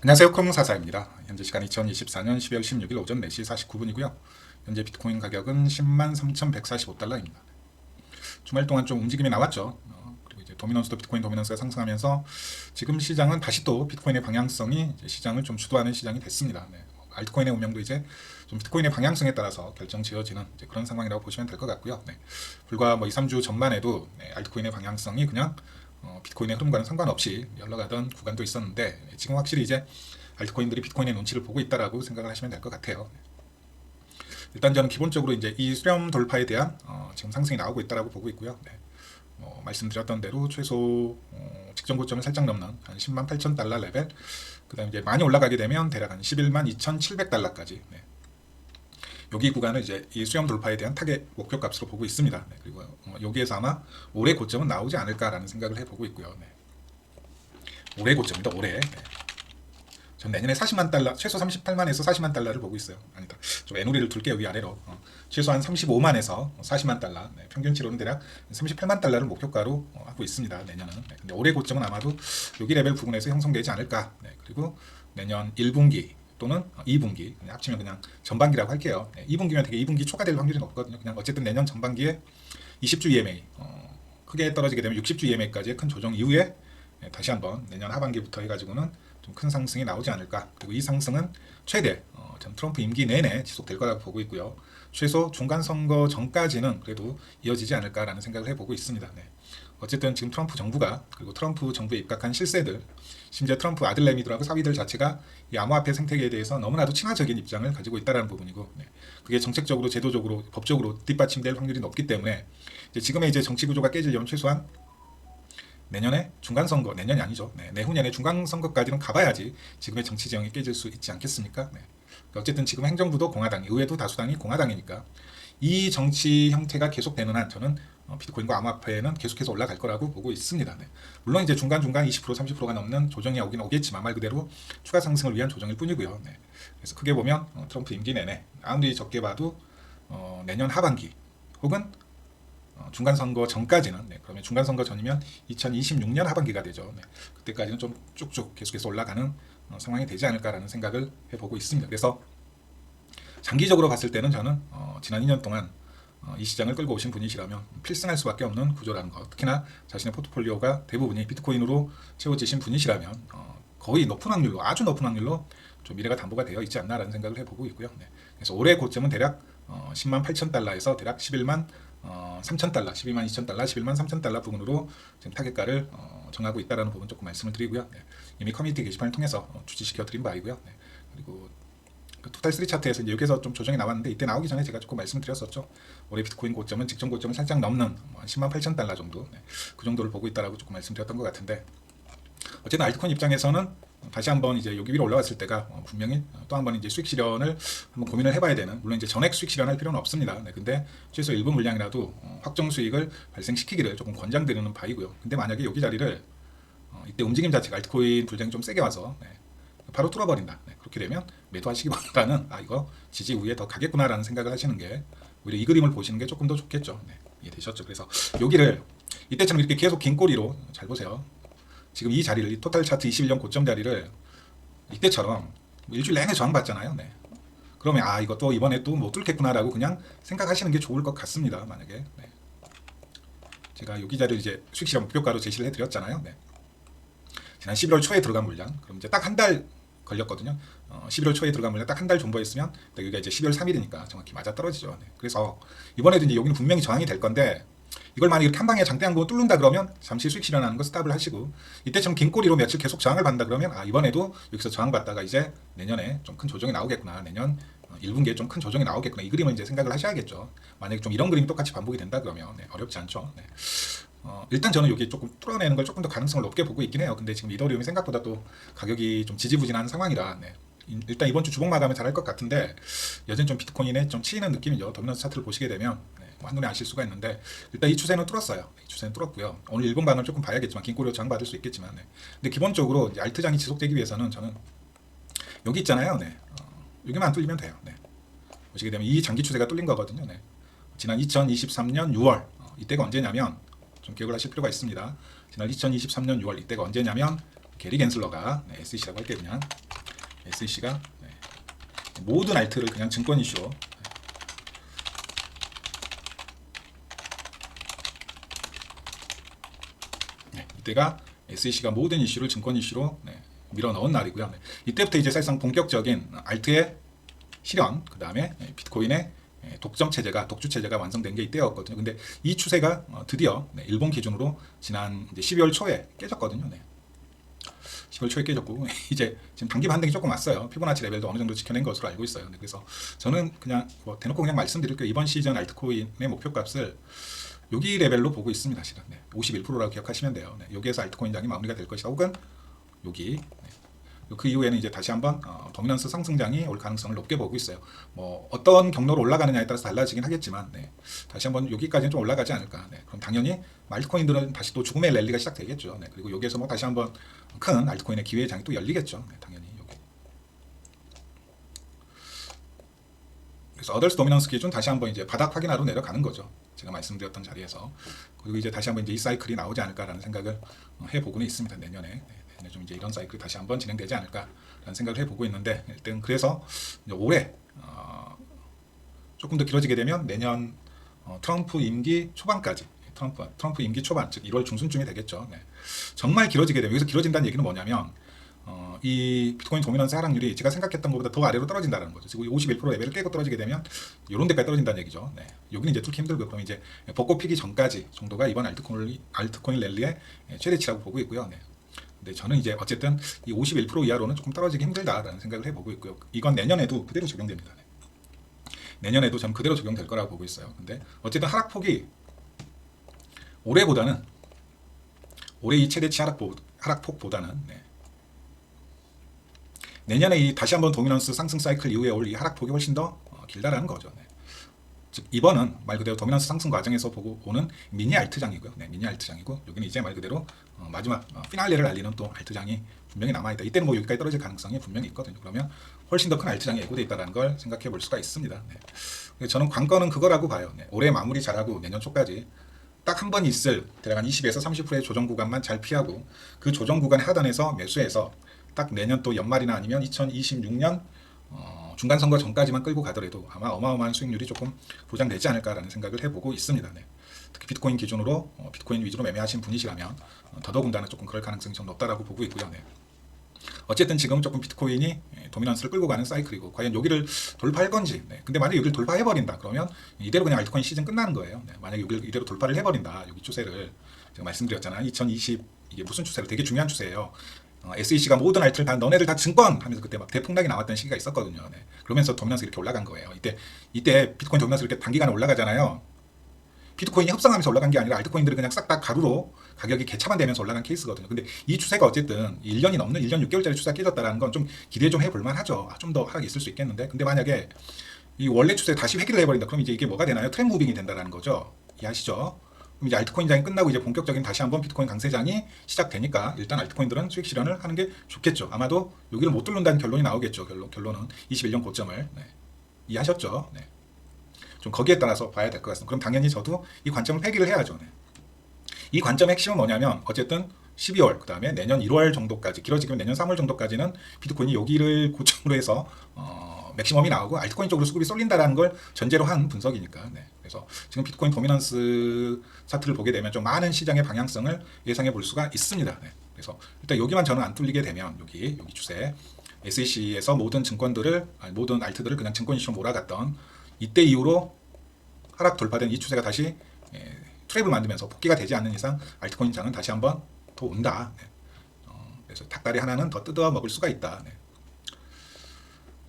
안녕하세요. 콩사사입니다. 현재 시간 2024년 12월 16일 오전 4시 49분이고요. 현재 비트코인 가격은 10만 3,145달러입니다. 주말 동안 좀 움직임이 나왔죠. 어, 그리고 이제 도미넌스도 비트코인 도미넌스가 상승하면서 지금 시장은 다시 또 비트코인의 방향성이 시장을 좀 주도하는 시장이 됐습니다. 네. 뭐 알트코인의 운명도 이제 좀 비트코인의 방향성에 따라서 결정 지어지는 그런 상황이라고 보시면 될 것 같고요. 네. 불과 뭐 2, 3주 전만 해도 네, 알트코인의 방향성이 그냥 어, 비트코인의 흐름과는 상관없이 흘러가던 구간도 있었는데 네, 지금 확실히 이제 알트코인들이 비트코인의 눈치를 보고 있다라고 생각을 하시면 될 것 같아요. 일단 저는 기본적으로 이제 이 수렴 돌파에 대한 어, 지금 상승이 나오고 있다라고 보고 있고요. 네. 뭐 말씀드렸던 대로 최소 어, 직전 고점을 살짝 넘는 한 10만 8천 달러 레벨, 그다음 이제 많이 올라가게 되면 대략 한 11만 2,700 달러까지. 네. 여기 구간을 이제 이 수렴 돌파에 대한 타겟 목표 값으로 보고 있습니다. 네, 그리고 어, 여기에서 아마 올해 고점은 나오지 않을까라는 생각을 해보고 있고요. 네. 올해 고점입니다. 올해. 네. 전 내년에 40만 달러, 최소 38만에서 40만 달러를 보고 있어요. 아니다. 좀 애누리를 둘게요. 위 아래로. 어, 최소한 35만에서 40만 달러. 네, 평균치로는 대략 38만 달러를 목표가로 어, 하고 있습니다. 내년은. 네, 근데 올해 고점은 아마도 여기 레벨 부분에서 형성되지 않을까. 네, 그리고 내년 1분기 또는 2분기 그냥 합치면 그냥 전반기라고 할게요. 네, 2분기면 되게 2분기 초과될 확률이 높거든요. 그냥 어쨌든 내년 전반기에 20주 EMA 어, 크게 떨어지게 되면 60주 EMA까지의 큰 조정 이후에 네, 다시 한번 내년 하반기부터 해가지고는 좀 큰 상승이 나오지 않을까. 그리고 이 상승은 최대 어, 전 트럼프 임기 내내 지속될 거라고 보고 있고요. 최소 중간 선거 전까지는 그래도 이어지지 않을까라는 생각을 해보고 있습니다. 네. 어쨌든 지금 트럼프 정부가 그리고 트럼프 정부에 입각한 실세들 심지어 트럼프 아들내미들하고 사위들 자체가 이 암호화폐 생태계에 대해서 너무나도 친화적인 입장을 가지고 있다는 부분이고 네. 그게 정책적으로 제도적으로 법적으로 뒷받침될 확률이 높기 때문에 이제 지금의 이제 정치 구조가 깨지려면 최소한 내년에 중간 선거 내년이 아니죠 네, 내후년에 중간 선거까지는 가봐야지 지금의 정치 지형이 깨질 수 있지 않겠습니까? 네. 그러니까 어쨌든 지금 행정부도 공화당, 의회도 다수당이 공화당이니까 이 정치 형태가 계속되는 한 저는 어, 비트코인과 암호화폐는 계속해서 올라갈 거라고 보고 있습니다. 네. 물론 이제 중간 중간 20% 30%가 넘는 조정이 오긴 오겠지만 말 그대로 추가 상승을 위한 조정일 뿐이고요. 네. 그래서 크게 보면 어, 트럼프 임기 내내 아무리 적게 봐도 어, 내년 하반기 혹은 어, 중간 선거 전까지는 네, 그러면 중간 선거 전이면 2026년 하반기가 되죠. 네. 그때까지는 좀 쭉쭉 계속해서 올라가는 어, 상황이 되지 않을까라는 생각을 해보고 있습니다. 그래서 장기적으로 봤을 때는 저는 어, 지난 2년 동안 어, 이 시장을 끌고 오신 분이시라면 필승할 수밖에 없는 구조라는 것. 특히나 자신의 포트폴리오가 대부분이 비트코인으로 채워지신 분이시라면 어, 거의 높은 확률로 아주 높은 확률로 좀 미래가 담보가 되어 있지 않나라는 생각을 해보고 있고요. 네. 그래서 올해 고점은 대략 어, 10만 8천 달러에서 대략 11만 어, 3천 달러, 12만 2천 달러, 11만 3천 달러 부분으로 지금 타겟가를 어, 정하고 있다라는 부분 조금 말씀을 드리고요. 네. 이미 커뮤니티 게시판을 통해서 어, 주지시켜 드린 바이고요. 네. 그리고 그 토탈 3 차트에서 이제 여기서 좀 조정이 나왔는데 이때 나오기 전에 제가 조금 말씀드렸었죠. 올해 비트코인 고점은 직전 고점을 살짝 넘는 뭐 10만 8천 달러 정도, 네. 그 정도를 보고 있다라고 조금 말씀드렸던 것 같은데 어쨌든 알트코인 입장에서는 다시 한번 이제 여기 위로 올라왔을 때가 어, 분명히 또 한 번 이제 수익 실현을 한번 고민을 해봐야 되는 물론 이제 전액 수익 실현할 필요는 없습니다. 네, 근데 최소 일부 물량이라도 어, 확정 수익을 발생시키기를 조금 권장드리는 바이고요. 근데 만약에 여기 자리를 어, 이때 움직임 자체가 알트코인 불장이 좀 세게 와서 네, 바로 뚫어버린다. 네, 그렇게 되면 매도하시기보다는 아 이거 지지 위에 더 가겠구나라는 생각을 하시는 게 오히려 이 그림을 보시는 게 조금 더 좋겠죠. 네, 이해되셨죠? 그래서 여기를 이때처럼 이렇게 계속 긴 꼬리로 잘 보세요. 지금 이 자리를 이 토탈 차트 21년 고점 자리를 이때처럼 뭐 일주일 내내 저항받잖아요. 네. 그러면 아 이거 또 이번에 또 못 뚫겠구나라고 그냥 생각하시는 게 좋을 것 같습니다. 만약에 네. 제가 여기 자리를 이제 수익 실현 목표가로 제시를 해드렸잖아요. 네. 지난 11월 초에 들어간 물량 그럼 이제 딱 한 달 걸렸거든요. 어, 11월 초에 물량 딱한 달 존버했으면 여기가 이제 12월 3일이니까 정확히 맞아 떨어지죠. 네. 그래서 이번에도 이제 여기는 분명히 저항이 될 건데 이걸 만약 이렇게 한 방에 장대한 거 뚫는다 그러면 잠시 수익 실현하는 거 스탑을 하시고 이때처럼 긴 꼬리로 며칠 계속 저항을 받는다 그러면 아 이번에도 여기서 저항 받다가 이제 내년에 좀 큰 조정이 나오겠구나 내년 1분기에 좀 큰 조정이 나오겠구나 이 그림을 이제 생각을 하셔야겠죠 만약에 좀 이런 그림이 똑같이 반복이 된다 그러면 네, 어렵지 않죠 네. 어, 일단 저는 여기 조금 뚫어내는 걸 조금 더 가능성을 높게 보고 있긴 해요 근데 지금 이더리움이 생각보다 또 가격이 좀 지지부진한 상황이라 네. 일단 이번 주 주봉 마감을 잘할 것 같은데 여전히 좀 비트코인에 좀 치이는 느낌이죠 도미넌스 차트를 보시게 되면 네, 뭐 한눈에 아실 수가 있는데 일단 이 추세는 뚫었어요. 이 추세는 뚫었고요. 오늘 일본 반을 조금 봐야겠지만 긴 꼬리로 장 받을 수 있겠지만, 네. 근데 기본적으로 알트장이 지속되기 위해서는 저는 여기 있잖아요. 네. 어, 여기만 안 뚫리면 돼요. 네. 보시게 되면 이 장기 추세가 뚫린 거거든요. 네. 지난 2023년 6월 어, 이때가 언제냐면 좀 기억을 하실 필요가 있습니다. 지난 2023년 6월 이때가 언제냐면 게리 겐슬러가 네, SEC라고 할게요 그냥. SEC가 네, 모든 알트를 그냥 증권 이슈로 네, 이때가 SEC가 모든 이슈를 증권 이슈로 네, 밀어 넣은 날이고요. 네, 이때부터 이제 사실상 본격적인 알트의 실현, 그 다음에 비트코인의 예, 독점 체제가 독주 체제가 완성된 게 이때였거든요. 근데 이 추세가 어, 드디어 네, 일본 기준으로 지난 이제 12월 초에 깨졌거든요. 네. 10월 초에 깨졌고 이제 지금 단기 반등이 조금 왔어요. 피보나치 레벨도 어느 정도 지켜낸 것으로 알고 있어요. 네, 그래서 저는 그냥 뭐 대놓고 그냥 말씀드릴게요. 이번 시즌 알트코인의 목표값을 여기 레벨로 보고 있습니다. 실은 네, 51%라고 기억하시면 돼요. 네, 여기에서 알트코인 장이 마무리가 될 것이다. 혹은 여기 네, 그 이후에는 이제 다시 한번 어, 도미넌스 상승장이 올 가능성을 높게 보고 있어요. 뭐 어떤 경로로 올라가느냐에 따라서 달라지긴 하겠지만 네. 다시 한번 여기까지는 좀 올라가지 않을까. 네. 그럼 당연히 알트코인들은 다시 또 죽음의 랠리가 시작되겠죠. 네. 그리고 여기에서 뭐 다시 한번 큰 알트코인의 기회의 장이 또 열리겠죠. 네. 당연히 여기. 그래서 어덜스 도미넌스 기준 다시 한번 이제 바닥 확인하러 내려가는 거죠. 제가 말씀드렸던 자리에서 그리고 이제 다시 한번 이제 이 사이클이 나오지 않을까라는 생각을 어, 해보고는 있습니다. 내년에. 네. 좀 이제 이런 사이클이 다시 한번 진행되지 않을까라는 생각을 해보고 있는데 일단 그래서 올해 어, 조금 더 길어지게 되면 내년 어, 트럼프 임기 초반까지 트럼프 트럼프 임기 초반 즉 1월 중순쯤이 되겠죠. 네. 정말 길어지게 되면 여기서 길어진다는 얘기는 뭐냐면 어, 이 비트코인 도미넌스 하락률이 제가 생각했던 것보다 더 아래로 떨어진다는 거죠. 지금 51% 레벨을 깨고 떨어지게 되면 이런 데까지 떨어진다는 얘기죠. 네. 여기는 이제 뚫기 힘들고 그럼 이제 벚꽃 피기 전까지 정도가 이번 알트코인 알트코인 랠리의 최대치라고 보고 있고요. 네. 근데 저는 이제 어쨌든 이 51% 이하로는 조금 떨어지기 힘들다라는 생각을 해보고 있고요. 이건 내년에도 그대로 적용됩니다. 네. 내년에도 전 그대로 적용될 거라고 보고 있어요. 근데 어쨌든 하락폭이 올해보다는 올해 이 최대치 하락폭, 하락폭보다는 네. 내년에 이 다시 한번 도미넌스 상승 사이클 이후에 올 이 하락폭이 훨씬 더 어, 길다라는 거죠. 네. 즉 이번은 말 그대로 도미넌스 상승 과정에서 보고 오는 미니 알트장이고요. 네, 미니 알트장이고 여기는 이제 말 그대로 어, 마지막 어, 피날레를 알리는 또 알트장이 분명히 남아 있다. 이때는 뭐 여기까지 떨어질 가능성이 분명히 있거든요. 그러면 훨씬 더 큰 알트장이 예고돼 있다는 걸 생각해 볼 수가 있습니다. 네. 저는 관건은 그거라고 봐요. 네, 올해 마무리 잘하고 내년 초까지 딱 한 번 있을 대략 한 20에서 30%의 조정 구간만 잘 피하고 그 조정 구간 하단에서 매수해서 딱 내년 또 연말이나 아니면 2026년 어, 중간 선거 전까지만 끌고 가더라도 아마 어마어마한 수익률이 조금 보장되지 않을까라는 생각을 해보고 있습니다. 네. 특히 비트코인 기준으로 어, 비트코인 위주로 매매하신 분이시라면 어, 더더군다나 조금 그럴 가능성이 좀 높다라고 보고 있고요. 네. 어쨌든 지금 조금 비트코인이 예, 도미넌스를 끌고 가는 사이클이고 과연 여기를 돌파할 건지. 네. 근데 만약 여기를 돌파해 버린다 그러면 이대로 그냥 알트코인 시즌 끝나는 거예요. 네. 만약 여기를 이대로 돌파를 해 버린다 여기 추세를 제가 말씀드렸잖아요. 2020 이게 무슨 추세로 되게 중요한 추세예요. 어, SEC가 모든 알트를 다 너네들 다 증권 하면서 그때 막 대폭락이 나왔던 시기가 있었거든요. 네. 그러면서 도미넌스 이렇게 올라간 거예요. 이때 이때 비트코인 도미넌스 이렇게 단기간에 올라가잖아요. 비트코인이 협상하면서 올라간 게 아니라 알트코인들이 그냥 싹 다 가루로 가격이 개차만 되면서 올라간 케이스거든요. 근데 이 추세가 어쨌든 1년이 넘는 1년 6개월짜리 추세가 깨졌다라는 건 좀 기대 좀 해볼 만하죠. 아, 좀더 하락이 있을 수 있겠는데. 근데 만약에 이 원래 추세 다시 회귀를 해버린다. 그럼 이제 이게 뭐가 되나요? 트렌 무빙이 된다라는 거죠. 이해하시죠? 이제 알트코인장이 끝나고 이제 본격적인 다시 한번 비트코인 강세장이 시작되니까 일단 알트코인들은 수익 실현을 하는 게 좋겠죠. 아마도 여기를 못 뚫는다는 결론이 나오겠죠. 결론, 결론은 21년 고점을. 네. 이해하셨죠? 네. 좀 거기에 따라서 봐야 될 것 같습니다. 그럼 당연히 저도 이 관점을 폐기를 해야죠. 네. 이 관점의 핵심은 뭐냐면 어쨌든 12월 그다음에 내년 1월 정도까지 길어지면 내년 3월 정도까지는 비트코인이 여기를 고점으로 해서 어, 맥시멈이 나오고 알트코인 쪽으로 수급이 쏠린다라는 걸 전제로 한 분석이니까. 네. 그래서 지금 비트코인 도미넌스 차트를 보게 되면 좀 많은 시장의 방향성을 예상해 볼 수가 있습니다. 네. 그래서 일단 여기만 저는 안 뚫리게 되면 여기 여기 추세 SEC에서 모든 증권들을 아니, 모든 알트들을 그냥 증권 이슈로 몰아갔던 이때 이후로 하락 돌파된 이 추세가 다시 예, 트랩을 만들면서 복귀가 되지 않는 이상 알트코인 장은 다시 한번 더 온다. 네. 어, 그래서 닭다리 하나는 더 뜯어 먹을 수가 있다. 네.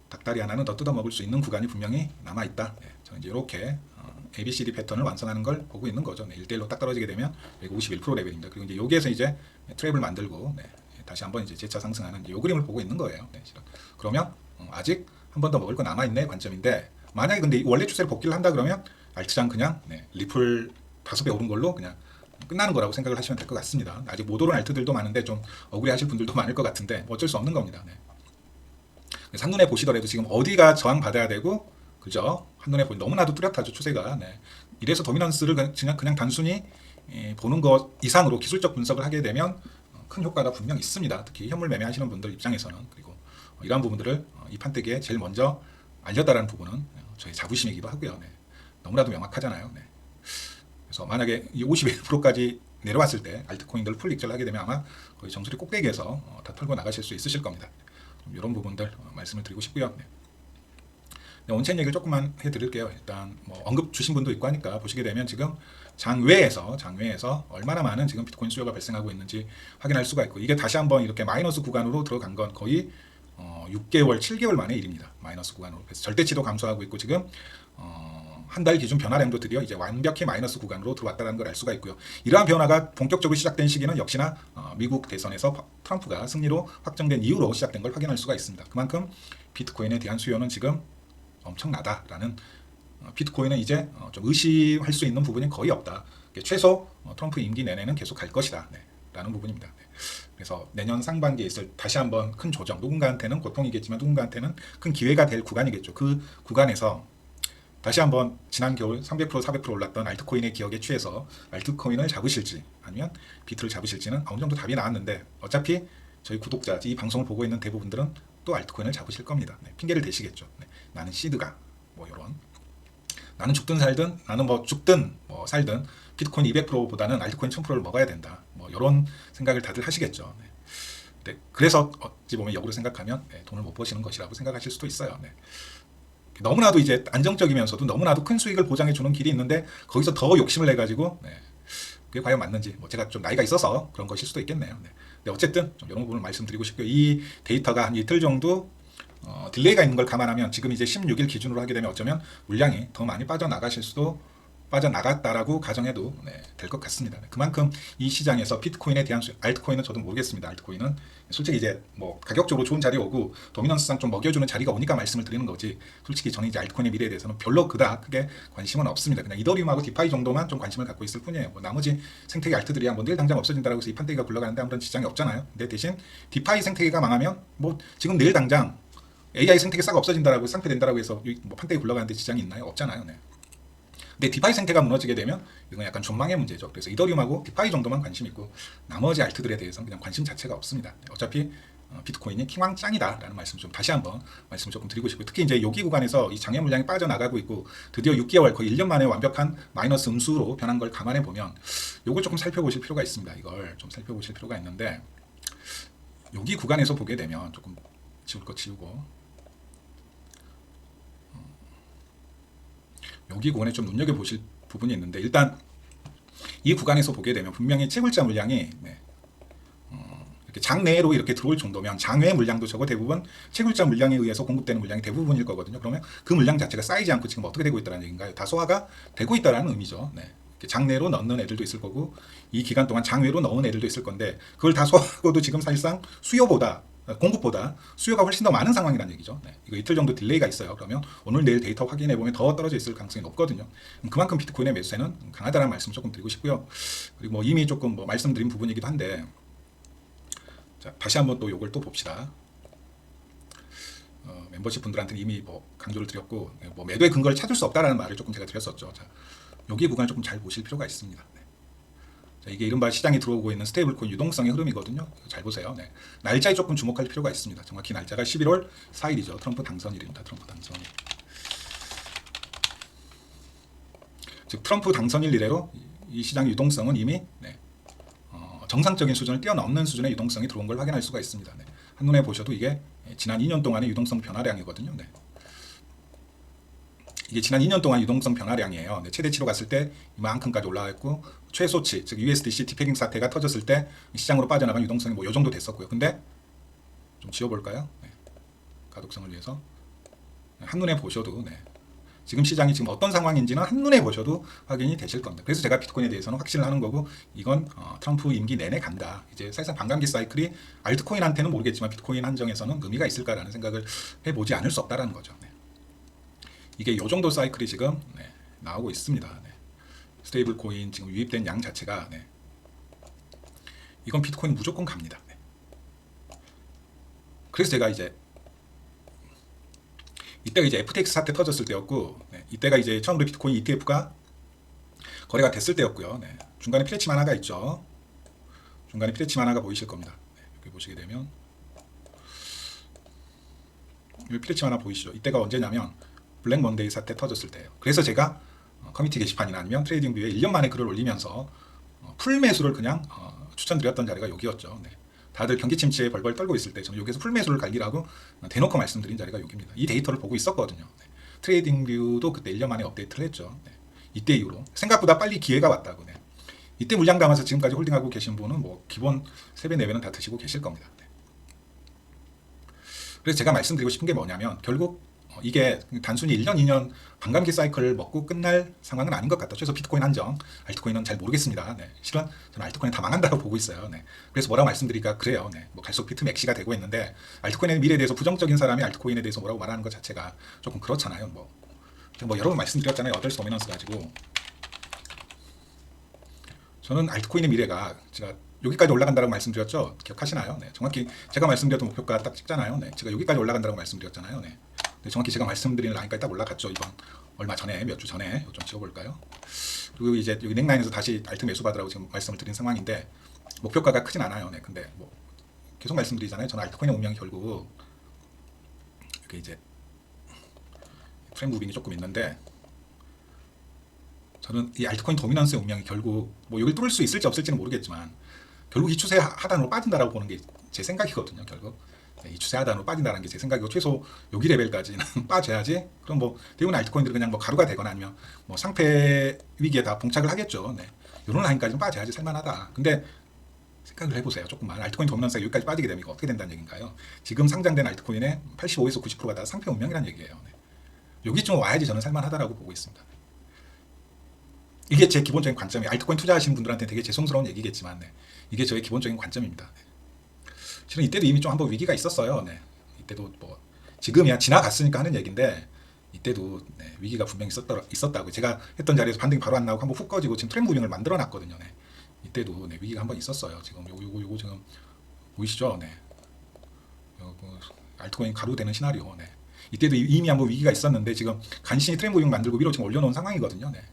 닭다리 하나는 더 뜯어 먹을 수 있는 구간이 분명히 남아 있다. 네. 저는 이제 이렇게 어, ABCD 패턴을 완성하는 걸 보고 있는 거죠. 네. 1대1로 딱 떨어지게 되면 여기 51% 레벨입니다. 그리고 이제 여기에서 이제 트랩을 만들고 네. 다시 한번 이제 재차 상승하는 이 그림을 보고 있는 거예요. 네. 그러면 어, 아직 한 번 더 먹을 거 남아 있네 관점인데 만약에 근데 원래 추세를 복귀를 한다 그러면 알트장 그냥 네, 리플 다섯 배 오른 걸로 그냥 끝나는 거라고 생각을 하시면 될 것 같습니다. 아직 못 오른 알트들도 많은데 좀 억울해하실 분들도 많을 것 같은데 뭐 어쩔 수 없는 겁니다. 네. 한눈에 보시더라도 지금 어디가 저항 받아야 되고 그죠? 한눈에 보니 너무나도 뚜렷하죠 추세가. 네. 이래서 도미넌스를 그냥 그냥 단순히 예, 보는 것 이상으로 기술적 분석을 하게 되면 어, 큰 효과가 분명 있습니다. 특히 현물 매매하시는 분들 입장에서는 그리고 어, 이러한 부분들을 어, 이 판때기에 제일 먼저 알렸다라는 부분은 어, 저희 자부심이기도 하고요. 네. 너무나도 명확하잖아요. 네. 그래서 만약에 이 51%까지 내려왔을 때 알트코인들 풀 익절을 하게 되면 아마 거의 정수리 꼭대기에서 어, 다 털고 나가실 수 있으실 겁니다. 좀 이런 부분들 어, 말씀을 드리고 싶고요. 네. 네, 온체인 얘기를 조금만 해드릴게요. 일단 뭐 언급 주신 분도 있고 하니까 보시게 되면 지금 장외에서 장외에서 얼마나 많은 지금 비트코인 수요가 발생하고 있는지 확인할 수가 있고 이게 다시 한번 이렇게 마이너스 구간으로 들어간 건 거의 어, 6개월, 7개월 만의 일입니다. 마이너스 구간으로. 그래서 절대치도 감소하고 있고 지금 어, 한 달 기준 변화량도 드디어 이제 완벽히 마이너스 구간으로 들어왔다는 걸 알 수가 있고요. 이러한 변화가 본격적으로 시작된 시기는 역시나 어, 미국 대선에서 파- 트럼프가 승리로 확정된 이후로 시작된 걸 확인할 수가 있습니다. 그만큼 비트코인에 대한 수요는 지금 엄청나다라는 어, 비트코인은 이제 어, 좀 의심할 수 있는 부분이 거의 없다. 최소 어, 트럼프 임기 내내는 계속 갈 것이다. 네, 라는 부분입니다. 네. 그래서 내년 상반기에 있을 다시 한번 큰 조정, 누군가한테는 고통이겠지만 누군가한테는 큰 기회가 될 구간이겠죠. 그 구간에서 다시 한번 지난 겨울 300% 400% 올랐던 알트코인의 기억에 취해서 알트코인을 잡으실지 아니면 비트를 잡으실지는 어느 정도 답이 나왔는데 어차피 저희 구독자, 이 방송을 보고 있는 대부분들은 또 알트코인을 잡으실 겁니다. 네, 핑계를 대시겠죠. 네, 나는 시드가 뭐 이런 나는 죽든 살든 나는 뭐 죽든 뭐 살든 비트코인 200%보다는 알트코인 1000%를 먹어야 된다. 뭐 이런 생각을 다들 하시겠죠. 네. 네, 그래서 어찌 보면 역으로 생각하면 네, 돈을 못 버시는 것이라고 생각하실 수도 있어요. 네. 너무나도 이제 안정적이면서도 너무나도 큰 수익을 보장해 주는 길이 있는데 거기서 더 욕심을 내 가지고 네. 그게 과연 맞는지 뭐 제가 좀 나이가 있어서 그런 것일 수도 있겠네요. 네. 근데 어쨌든 좀 이런 부분을 말씀드리고 싶고요. 이 데이터가 한 이틀 정도 어, 딜레이가 있는 걸 감안하면 지금 이제 16일 기준으로 하게 되면 어쩌면 물량이 더 많이 빠져나가실 수도 빠져나갔다라고 가정해도 네, 될것 같습니다. 네, 그만큼 이 시장에서 비트코인에 대한 수, 알트코인은 저도 모르겠습니다. 알트코인은 솔직히 이제 뭐 가격적으로 좋은 자리 오고 도미넌스상 좀 먹여주는 자리가 오니까 말씀을 드리는 거지. 솔직히 저는 이제 알트코인의 미래에 대해서는 별로 그다 크게 관심은 없습니다. 그냥 이더리움하고 디파이 정도만 좀 관심을 갖고 있을 뿐이에요. 뭐 나머지 생태계 알트들이야 뭐 내일 당장 없어진다라고 해서 이 판때기가 굴러가는데 아무런 지장이 없잖아요. 근데 대신 디파이 생태계가 망하면 뭐 지금 내일 당장 AI 생태계 싹 없어진다라고 쌍패된다라고 해서 이뭐 판때기 굴러가는데 지장이 있나요? 없잖아요. 네. 근데 디파이 생태가 무너지게 되면 이건 약간 전망의 문제죠. 그래서 이더리움하고 디파이 정도만 관심 있고 나머지 알트들에 대해서는 그냥 관심 자체가 없습니다. 어차피 어, 비트코인이 킹왕 짱이다라는 말씀 좀 다시 한번 말씀 조금 드리고 싶고 특히 이제 여기 구간에서 이 장애 물량이 빠져나가고 있고 드디어 6개월 거의 1년 만에 완벽한 마이너스 음수로 변한 걸 감안해 보면 요걸 조금 살펴보실 필요가 있습니다. 이걸 좀 살펴보실 필요가 있는데 여기 구간에서 보게 되면 조금 지울 거 지우고 여기 구간에 좀 눈여겨 보실 부분이 있는데 일단 이 구간에서 보게 되면 분명히 채굴자 물량이 네, 어, 장내로 이렇게 들어올 정도면 장외 물량도 적어 대부분 채굴자 물량에 의해서 공급되는 물량이 대부분일 거거든요. 그러면 그 물량 자체가 쌓이지 않고 지금 어떻게 되고 있다는 얘기인가요? 다 소화가 되고 있다라는 의미죠. 네. 장내로 넣는 애들도 있을 거고 이 기간 동안 장외로 넣은 애들도 있을 건데 그걸 다 소화하고도 지금 사실상 수요보다 어, 공급보다 수요가 훨씬 더 많은 상황이라는 얘기죠. 네. 이거 이틀 정도 딜레이가 있어요. 그러면 오늘 내일 데이터 확인해 보면 더 떨어져 있을 가능성이 높거든요. 음, 그만큼 비트코인의 매수세는 강하다는 말씀 조금 드리고 싶고요. 그리고 뭐 이미 조금 뭐 말씀드린 부분이기도 한데 자, 다시 한번 또 이걸 또 봅시다. 어, 멤버십 분들한테는 이미 뭐 강조를 드렸고 네, 뭐 매도의 근거를 찾을 수 없다라는 말을 조금 제가 드렸었죠. 자, 여기 구간을 조금 잘 보실 필요가 있습니다. 이게 이른바 시장에 들어오고 있는 스테이블코인 유동성의 흐름이거든요. 잘 보세요. 네. 날짜에 조금 주목할 필요가 있습니다. 정확히 날짜가 11월 4일이죠. 트럼프 당선일입니다. 트럼프 당선일. 즉 트럼프 당선일 이래로 이- 이 시장의 유동성은 이미 네, 어, 정상적인 수준을 뛰어넘는 수준의 유동성이 들어온 걸 확인할 수가 있습니다. 네. 한눈에 보셔도 이게 지난 2년 동안의 유동성 변화량이거든요. 네. 이게 지난 2년 동안 유동성 변화량이에요. 네, 최대치로 갔을 때 이만큼까지 올라왔고 최소치 즉 USDC 디패깅 사태가 터졌을 때 시장으로 빠져나간 유동성이 뭐 요 정도 됐었고요. 근데 좀 지워볼까요? 네. 가독성을 위해서 네, 한눈에 보셔도 네. 지금 시장이 지금 어떤 상황인지는 한눈에 보셔도 확인이 되실 겁니다. 그래서 제가 비트코인에 대해서는 확신을 하는 거고 이건 어, 트럼프 임기 내내 간다. 이제 사실상 반감기 사이클이 알트코인한테는 모르겠지만 비트코인 한정에서는 의미가 있을까라는 생각을 해보지 않을 수 없다라는 거죠. 네. 이게 요 정도 사이클이 지금 네, 나오고 있습니다. 네. 스테이블 코인 지금 유입된 양 자체가 네. 이건 비트코인 무조건 갑니다. 네. 그래서 제가 이제 이때가 이제 FTX 사태 터졌을 때였고 네, 이때가 이제 처음으로 비트코인 ETF가 거래가 됐을 때였고요. 네. 중간에 피레침 하나가 있죠. 중간에 피레치만 하나가 보이실 겁니다. 네, 여기 보시게 되면 여기 피레치만 하나 보이시죠? 이때가 언제냐면 블랙 먼데이 사태 터졌을 때예요. 그래서 제가 어, 커뮤니티 게시판이나 아니면 트레이딩 뷰에 1년 만에 글을 올리면서 어, 풀 매수를 그냥 어, 추천드렸던 자리가 여기였죠. 네. 다들 경기 침체에 벌벌 떨고 있을 때 저는 여기서 풀 매수를 갈기라고 대놓고 말씀드린 자리가 여기입니다. 이 데이터를 보고 있었거든요. 네. 트레이딩 뷰도 그때 1년 만에 업데이트를 했죠. 네. 이때 이후로 생각보다 빨리 기회가 왔다고. 네. 이때 물량 담아서 지금까지 홀딩하고 계신 분은 뭐 기본 3배, 4배는 다 드시고 계실 겁니다. 네. 그래서 제가 말씀드리고 싶은 게 뭐냐면 결국 어, 이게 단순히 1년, 2년 반감기 사이클을 먹고 끝날 상황은 아닌 것 같다. 최소 비트코인 한정, 알트코인은 잘 모르겠습니다. 네. 실은 저는 알트코인 다 망한다고 보고 있어요. 네. 그래서 뭐라고 말씀드리까 그래요. 네. 뭐 갈수록 비트 맥시가 되고 있는데 알트코인의 미래에 대해서 부정적인 사람이 알트코인에 대해서 뭐라고 말하는 것 자체가 조금 그렇잖아요. 뭐, 뭐 여러 번 말씀드렸잖아요. 어덜스 도미넌스 가지고 저는 알트코인의 미래가 제가 여기까지 올라간다고 말씀드렸죠. 기억하시나요? 네. 정확히 제가 말씀드렸던 목표가 딱 찍잖아요. 네. 제가 여기까지 올라간다고 말씀드렸잖아요. 네. 네, 정확히 제가 말씀드리는 라인까지 딱 올라갔죠. 이번 얼마 전에 몇 주 전에 좀 찍어볼까요? 그리고 이제 여기 넥라인에서 다시 알트 매수 받으라고 지금 말씀을 드린 상황인데 목표가가 크진 않아요. 네. 근데 뭐 계속 말씀드리잖아요. 저는 알트코인의 운명이 결국 이게 이제 프레임 무빙이 조금 있는데 저는 이 알트코인 도미넌스의 운명이 결국 뭐 여기 뚫을 수 있을지 없을지는 모르겠지만 결국 이 추세 하- 하단으로 빠진다라고 보는 게 제 생각이거든요. 결국 네, 이 추세 하단으로 빠진다는 게 제 생각이고 최소 여기 레벨까지는 빠져야지. 그럼 뭐 대부분 알트코인들이 그냥 뭐 가루가 되거나 아니면 뭐 상패 위기에 다 봉착을 하겠죠. 네. 이런 라인까지는 빠져야지 살만하다. 근데 생각을 해보세요. 조금만 알트코인 도미넌스가 여기까지 빠지게 되면 이거 어떻게 된다는 얘기인가요? 지금 상장된 알트코인의 85에서 90%가 다 상패 운명이라는 얘기예요. 네. 여기쯤 와야지 저는 살만하다라고 보고 있습니다. 이게 제 기본적인 관점이 알트코인 투자하시는 분들한테 되게 죄송스러운 얘기겠지만 네. 이게 저의 기본적인 관점입니다. 네. 실은 이때도 이미 좀 한번 위기가 있었어요. 네. 이때도 뭐 지금이야 지나갔으니까 하는 얘기인데 이때도 네, 위기가 분명히 있었다, 있었다고 제가 했던 자리에서 반등이 바로 안 나오고 한번 훅 꺼지고 지금 트렌드 무빙을 만들어 놨거든요. 네. 이때도 네, 위기가 한번 있었어요. 지금 요거 요거 요거 지금 보이시죠? 네. 요거 알트코인 가루되는 시나리오. 네. 이때도 이미 한번 위기가 있었는데 지금 간신히 트렌드 무빙 만들고 위로 지금 올려놓은 상황이거든요. 네.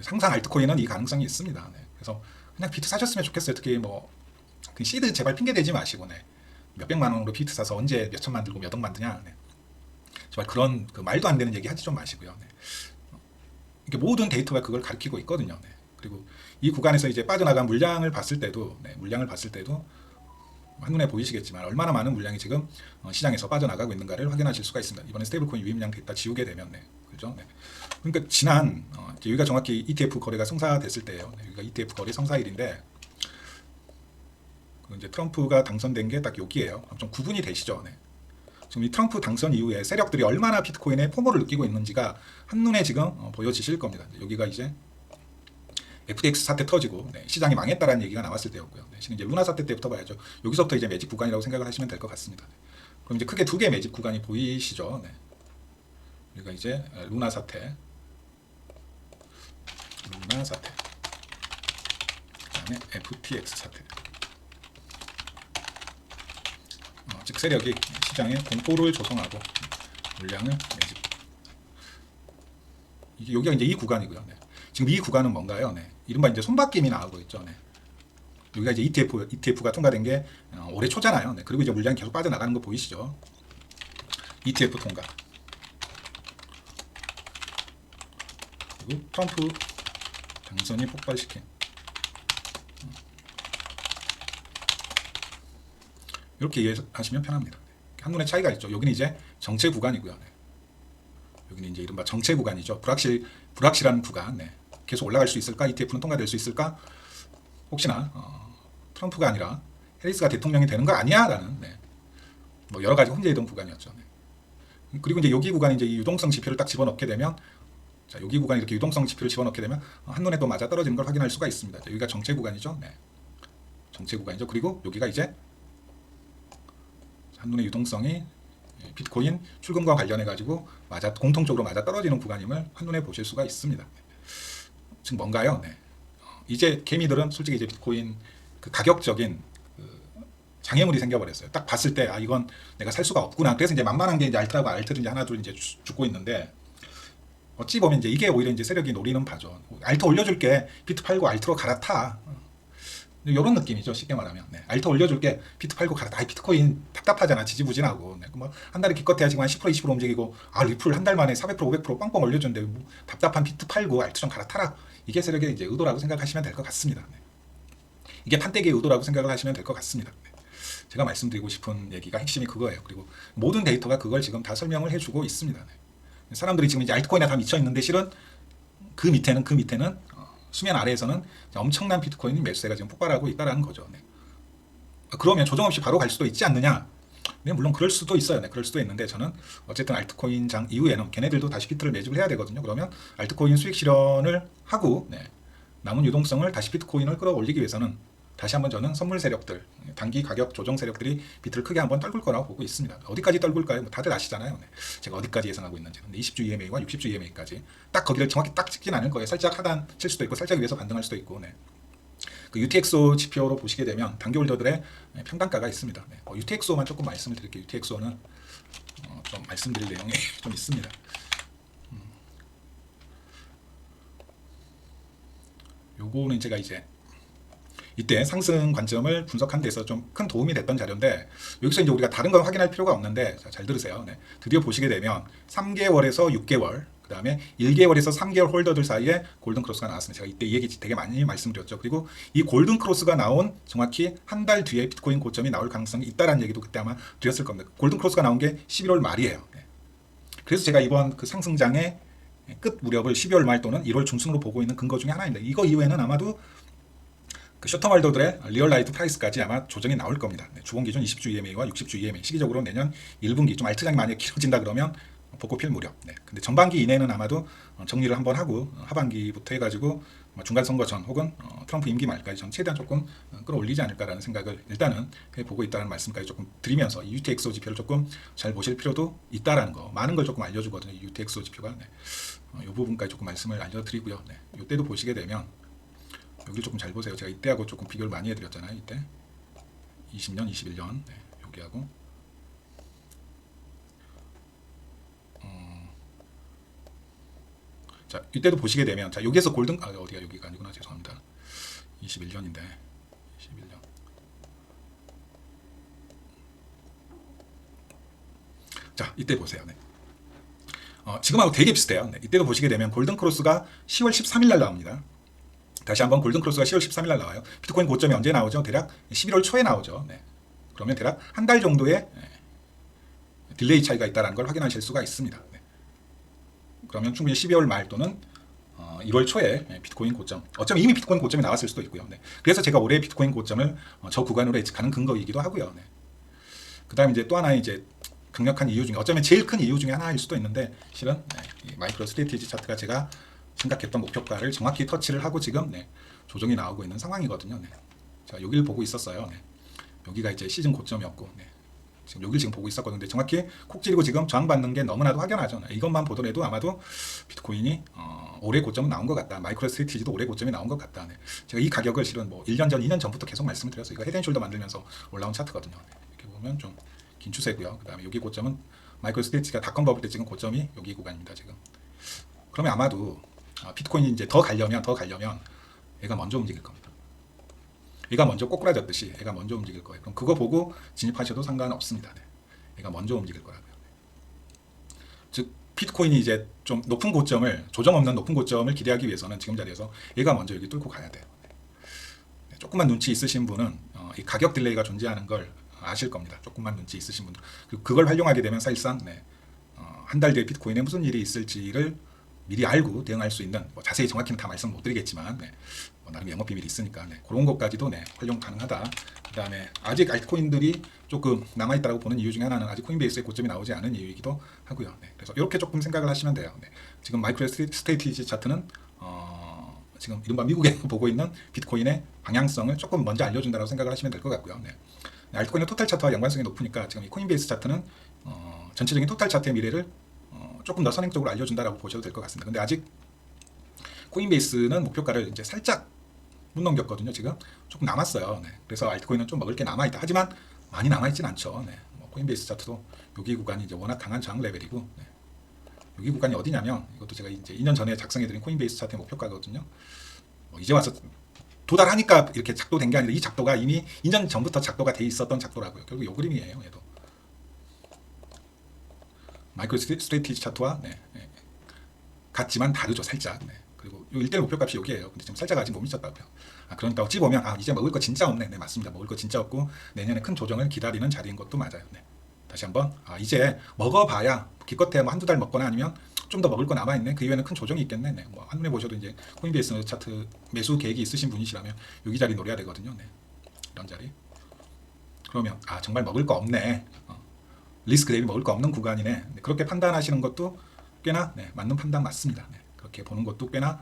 상상 알트코인은 이 가능성이 있습니다. 네. 그래서 그냥 비트 사셨으면 좋겠어요. 특히 뭐 그 시드 제발 핑계 대지 마시고 네. 몇 백만 원으로 비트 사서 언제 몇 천만 들고 몇억 만드냐. 네. 정말 그런 그 말도 안 되는 얘기 하지 좀 마시고요. 네. 이게 모든 데이터가 그걸 가리키고 있거든요. 네. 그리고 이 구간에서 이제 빠져나간 물량을 봤을 때도 네, 물량을 봤을 때도 한눈에 보이시겠지만 얼마나 많은 물량이 지금 어, 시장에서 빠져나가고 있는가를 확인하실 수가 있습니다. 이번에 스테이블코인 유입량 데이터 지우게 되면 네, 그죠? 네. 그러니까 지난 어, 여기가 정확히 ETF 거래가 성사됐을 때예요. 네, 여기가 ETF 거래 성사일인데 그 이제 트럼프가 당선된 게 딱 여기예요. 좀 구분이 되시죠? 네. 지금 이 트럼프 당선 이후에 세력들이 얼마나 비트코인의 포모를 느끼고 있는지가 한눈에 지금 어, 보여지실 겁니다. 여기가 이제 FTX 사태 터지고 네, 시장이 망했다라는 얘기가 나왔을 때였고요. 네, 지금 이제 루나 사태 때부터 봐야죠. 여기서부터 이제 매집 구간이라고 생각을 하시면 될 것 같습니다. 네. 그럼 이제 크게 두 개의 매집 구간이 보이시죠? 네. 여기가 이제 어, 루나 사태, 루나 사태, 그다음에 FTX 사태. 어, 즉 세력이 시장에 공포를 조성하고 물량을 매집. 이게 여기가 이제 이 구간이고요. 네. 지금 이 구간은 뭔가요? 네. 이른바 이제 손바뀜이 나오고 있죠. 네. 여기가 이제 ETF, ETF가 통과된 게 어, 올해 초잖아요. 네. 그리고 이제 물량이 계속 빠져나가는 거 보이시죠? ETF 통과. 그리고 트럼프 당선이 폭발시킨. 이렇게 이해하시면 편합니다. 한눈에 차이가 있죠. 여기는 이제 정체 구간이고요. 네. 여기는 이제 이른바 정체 구간이죠. 불확실 불확실한 구간. 네. 계속 올라갈 수 있을까? ETF는 통과될 수 있을까? 혹시나 어, 트럼프가 아니라 해리스가 대통령이 되는 거 아니야라는 네. 뭐 여러 가지 혼재이던 구간이었죠. 네. 그리고 이제 여기 구간이 이 유동성 지표를 딱 집어넣게 되면 자 여기 구간 이렇게 유동성 지표를 집어넣게 되면 한눈에 또 맞아 떨어지는 걸 확인할 수가 있습니다. 자, 여기가 정체 구간이죠. 네. 정체 구간이죠. 그리고 여기가 이제 한눈에 유동성이 비트코인 출금과 관련해 가지고 맞아 공통적으로 맞아 떨어지는 구간임을 한눈에 보실 수가 있습니다. 지금 뭔가요? 네. 어, 이제 개미들은 솔직히 이제 비트코인 그 가격적인 그 장애물이 생겨버렸어요. 딱 봤을 때 아 이건 내가 살 수가 없구나. 그래서 이제 만만한 게 이제 알트라고 알트를 이제 하나 둘 이제 주- 죽고 있는데 어찌 보면 이제 이게 오히려 이제 세력이 노리는 바죠. 알트 올려줄게. 비트 팔고 알트로 갈아타. 어. 이런 느낌이죠. 쉽게 말하면. 네. 알트 올려줄게. 비트 팔고 가라. 나 비트코인 답답하잖아. 지지부진하고. 네. 뭐한 달에 기껏해야 지금 한 10% 20% 움직이고 아 리플 한 달 만에 400% 500% 빵빵 올려준대. 뭐 답답한 비트 팔고 알트 좀 갈아타라. 이게 세력의 이제 의도라고 생각하시면 될 것 같습니다. 네. 이게 판때기의 의도라고 생각을 하시면 될 것 같습니다. 네. 제가 말씀드리고 싶은 얘기가 핵심이 그거예요. 그리고 모든 데이터가 그걸 지금 다 설명을 해주고 있습니다. 네. 사람들이 지금 이제 알트코인에 다 미쳐 있는데 실은 그 밑에는 그 밑에는 어, 수면 아래에서는 엄청난 비트코인 매수세가 지금 폭발하고 있다라는 거죠. 네. 그러면 조정 없이 바로 갈 수도 있지 않느냐? 네, 물론 그럴 수도 있어요. 네, 그럴 수도 있는데 저는 어쨌든 알트코인 장 이후에는 걔네들도 다시 비트를 매집을 해야 되거든요. 그러면 알트코인 수익 실현을 하고 네, 남은 유동성을 다시 비트코인을 끌어올리기 위해서는 다시 한번 저는 선물 세력들, 단기 가격 조정 세력들이 비트를 크게 한번 떨굴 거라고 보고 있습니다. 어디까지 떨굴까요? 뭐 다들 아시잖아요. 네. 제가 어디까지 예상하고 있는지. 근데 20주 EMA와 60주 EMA까지 딱 거기를 정확히 딱 찍진 않을 거예요. 살짝 하단 칠 수도 있고 살짝 위에서 반등할 수도 있고. 네. 그 UTXO 지표로 보시게 되면 단기 홀더들의 평단가가 있습니다. 네. 어, UTXO만 조금 말씀을 드릴게요. UTXO는 어, 좀 말씀드릴 내용이 좀 있습니다. 음. 요거는 제가 이제 이때 상승 관점을 분석한 데서 좀 큰 도움이 됐던 자료인데 여기서 이제 우리가 다른 걸 확인할 필요가 없는데 자, 잘 들으세요. 네. 드디어 보시게 되면 3개월에서 6개월 그 다음에 1개월에서 3개월 홀더들 사이에 골든 크로스가 나왔습니다. 제가 이때 이 얘기 되게 많이 말씀드렸죠. 그리고 이 골든 크로스가 나온 정확히 한 달 뒤에 비트코인 고점이 나올 가능성이 있다라는 얘기도 그때 아마 드렸을 겁니다. 골든 크로스가 나온 게 11월 말이에요. 네. 그래서 제가 이번 그 상승장의 끝 무렵을 12월 말 또는 1월 중순으로 보고 있는 근거 중에 하나입니다. 이거 이후에는 아마도 그 쇼터말더들의 리얼 라이트 프라이스까지 아마 조정이 나올 겁니다. 네, 주봉 기준 20주 EMA와 60주 EMA 시기적으로 내년 1분기 좀 알트장이 만약 길어진다 그러면 벚꽃 필 무렵. 네, 근데 전반기 이내는 아마도 어, 정리를 한번 하고 어, 하반기부터 해가지고 뭐 중간 선거 전 혹은 어, 트럼프 임기 말까지 전 최대한 조금 끌어올리지 않을까라는 생각을 일단은 보고 있다는 말씀까지 조금 드리면서 이 UTXO 지표를 조금 잘 보실 필요도 있다라는 거 많은 걸 조금 알려주거든요. 이 UTXO 지표가 네. 이 부분까지 조금 말씀을 알려드리고요. 네, 이때도 보시게 되면 여기 조금 잘 보세요. 제가 이때하고 조금 비교를 많이 해드렸잖아요. 이때 20년, 21년 네, 여기하고 어, 자 이때도 보시게 되면 자 여기에서 골든 아 어디가 여기가 아니구나 죄송합니다. 21년인데 21년 자 이때 보세요. 네. 어, 지금하고 되게 비슷해요. 네, 이때도 보시게 되면 골든 크로스가 10월 13일 날 나옵니다. 다시 한번 골든크로스가 10월 13일 날 나와요. 비트코인 고점이 언제 나오죠? 대략 11월 초에 나오죠. 네. 그러면 대략 한 달 정도의 네. 딜레이 차이가 있다는 걸 확인하실 수가 있습니다. 네. 그러면 충분히 12월 말 또는 어, 1월 초에 네, 비트코인 고점. 어쩌면 이미 비트코인 고점이 나왔을 수도 있고요. 네. 그래서 제가 올해 비트코인 고점을 어, 저 구간으로 예측하는 근거이기도 하고요. 네. 그다음 이제 또 하나 이제 강력한 이유 중에 어쩌면 제일 큰 이유 중에 하나일 수도 있는데 실은 네, 마이크로 스트레티지 차트가 제가 생각했던 목표가를 정확히 터치를 하고 지금 네, 조정이 나오고 있는 상황이거든요. 네. 자, 여기를 보고 있었어요. 네. 여기가 이제 시즌 고점이었고 네. 지금 여기를 지금 보고 있었거든요. 정확히 콕 찌르고 지금 저항받는 게 너무나도 확연하죠. 네. 이것만 보더라도 아마도 비트코인이 어, 올해 고점 나온 것 같다. 마이크로 스트리티지도 올해 고점이 나온 것 같다. 네. 제가 이 가격을 실은 뭐 1년 전, 2년 전부터 계속 말씀을 드렸어요. 이거 헤드앤숄더 만들면서 올라온 차트거든요. 네. 이렇게 보면 좀 긴 추세고요. 그 다음에 여기 고점은 마이크로 스트리티지가 닷컴 버블 때 지금 고점이 여기 구간입니다. 지금. 그러면 아마도 아, 비트코인이 이제 더 가려면 더 가려면 얘가 먼저 움직일 겁니다. 얘가 먼저 꼬꾸라졌듯이 얘가 먼저 움직일 거예요. 그럼 그거 보고 진입하셔도 상관없습니다. 네. 얘가 먼저 움직일 거라고요. 즉 비트코인이 이제 좀 높은 고점을 조정 없는 높은 고점을 기대하기 위해서는 지금 자리에서 얘가 먼저 여기 뚫고 가야 돼요. 네. 조금만 눈치 있으신 분은 어, 이 가격 딜레이가 존재하는 걸 아실 겁니다. 조금만 눈치 있으신 분들 그걸 활용하게 되면 사실상 네, 어, 한달 뒤에 비트코인에 무슨 일이 있을지를 미리 알고 대응할 수 있는 뭐 자세히 정확히는 다 말씀 못 드리겠지만 네, 뭐 나름 영업 비밀이 있으니까 네, 그런 것까지도 네, 활용 가능하다. 그다음에 아직 알트코인들이 조금 남아 있다고 보는 이유 중에 하나는 아직 코인베이스의 고점이 나오지 않은 이유이기도 하고요. 네, 그래서 이렇게 조금 생각을 하시면 돼요. 네, 지금 마이크로 스테이티지 차트는 어, 지금 이른바 미국에 보고 있는 비트코인의 방향성을 조금 먼저 알려준다고 생각을 하시면 될 것 같고요. 네. 알트코인의 토탈 차트와 연관성이 높으니까 지금 이 코인베이스 차트는 어, 전체적인 토탈 차트의 미래를 조금 더 선행적으로 알려준다라고 보셔도 될 것 같습니다. 근데 아직 코인베이스는 목표가를 이제 살짝 못 넘겼거든요. 지금 조금 남았어요. 네. 그래서 알트코인은 좀 먹을 게 남아 있다. 하지만 많이 남아 있진 않죠. 네. 뭐 코인베이스 차트도 여기 구간이 이제 워낙 강한 저항 레벨이고 네. 여기 구간이 어디냐면 이것도 제가 이제 2년 전에 작성해드린 코인베이스 차트의 목표가거든요. 뭐 이제 와서 도달하니까 이렇게 작도된 게 아니라 이 작도가 이미 2년 전부터 작도가 돼 있었던 작도라고요. 결국 요 그림이에요. 얘도 마이크로 스트- 스트레이티지 차트와 네, 네. 같지만 다르죠 살짝. 네. 그리고 요 일대 목표값이 여기예요. 근데 지금 살짝 아직 못 미쳤다고요. 아, 그러니까 어찌 보면 아 이제 먹을 거 진짜 없네. 네 맞습니다. 먹을 거 진짜 없고 내년에 큰 조정을 기다리는 자리인 것도 맞아요. 네. 다시 한번 아 이제 먹어봐야 기껏해 뭐 한두 달 먹거나 아니면 좀 더 먹을 거 남아 있네. 그 이후에는 큰 조정이 있겠네. 네. 뭐 한눈에 보셔도 이제 코인베이스 차트 매수 계획이 있으신 분이시라면 여기 자리 노려야 되거든요. 네. 이런 자리. 그러면 아 정말 먹을 거 없네. 어. 리스크 대비 먹을 거 없는 구간이네. 네, 그렇게 판단하시는 것도 꽤나 네, 맞는 판단 맞습니다. 네, 그렇게 보는 것도 꽤나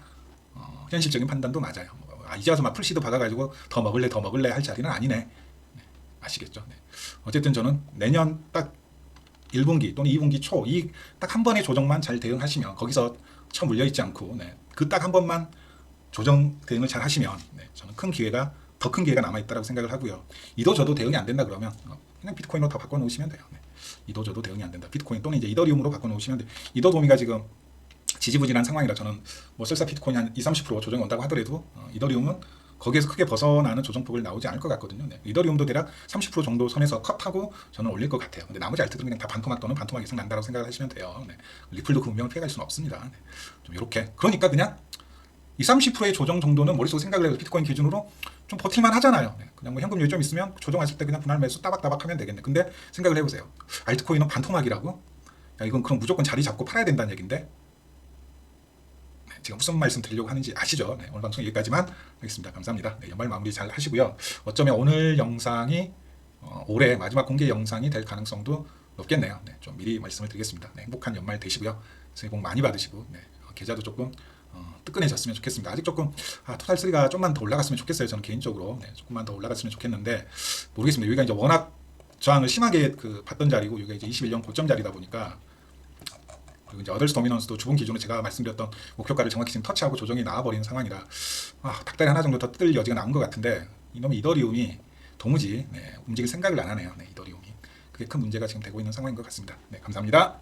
어, 현실적인 판단도 맞아요. 뭐, 아, 이제 와서 막 풀시드 받아가지고 더 먹을래 더 먹을래 할 자리는 아니네. 네, 아시겠죠? 네. 어쨌든 저는 내년 딱 1분기 또는 2분기 초 이 딱 한 번의 조정만 잘 대응하시면 거기서 처 물려 있지 않고 네, 그 딱 한 번만 조정 대응을 잘 하시면 네, 저는 큰 기회가 더 큰 기회가 남아 있다고 생각을 하고요. 이도 저도 대응이 안 된다 그러면 어, 그냥 비트코인으로 다 바꿔 놓으시면 돼요. 네. 이도 저도 대응이 안 된다. 비트코인 또는 이제 이더리움으로 바꿔 놓으시면 돼요. 이더 도미가 지금 지지부진한 상황이라 저는 뭐 설사 비트코인 한 2, 30% 조정이 온다고 하더라도 어, 이더리움은 거기에서 크게 벗어나는 조정폭을 나오지 않을 것 같거든요. 네. 이더리움도 대략 30% 정도 선에서 컷하고 저는 올릴 것 같아요. 근데 나머지 알트들은 그냥 다 반토막 또는 반토막 이상 난다고 생각을 하시면 돼요. 네. 리플도 그 운명을 피해갈 수는 없습니다. 네. 좀 이렇게 그러니까 그냥 이 30%의 조정 정도는 머릿속에 생각을 해서 비트코인 기준으로 좀 버틸만 하잖아요. 네. 그냥 뭐 현금 요점 있으면 조정했을 때 그냥 분할 매수 따박따박 하면 되겠네. 근데 생각을 해보세요. 알트코인은 반토막이라고? 야, 이건 그럼 무조건 자리 잡고 팔아야 된다는 얘긴데 네, 제가 무슨 말씀 드리려고 하는지 아시죠? 네, 오늘 방송 여기까지만 하겠습니다. 감사합니다. 네, 연말 마무리 잘 하시고요. 어쩌면 오늘 영상이 어, 올해 마지막 공개 영상이 될 가능성도 높겠네요. 네, 좀 미리 말씀을 드리겠습니다. 네, 행복한 연말 되시고요. 새해 복 많이 받으시고 네, 어, 계좌도 조금 어, 뜨끈해졌으면 좋겠습니다. 아직 조금 아, 토탈 3가 좀만 더 올라갔으면 좋겠어요. 저는 개인적으로 네, 조금만 더 올라갔으면 좋겠는데 모르겠습니다. 여기가 이제 워낙 저항을 심하게 그 봤던 자리고 여기가 이제 21년 고점 자리다 보니까 그리고 이제 어덜스 도미넌스도 주봉 기준으로 제가 말씀드렸던 목표가를 정확히 지금 터치하고 조정이 나와버리는 상황이라 아, 닭다리 하나 정도 더 뜰 여지가 남은 것 같은데 이놈의 이더리움이 도무지 네, 움직일 생각을 안 하네요. 네, 이더리움이 그게 큰 문제가 지금 되고 있는 상황인 것 같습니다. 네, 감사합니다.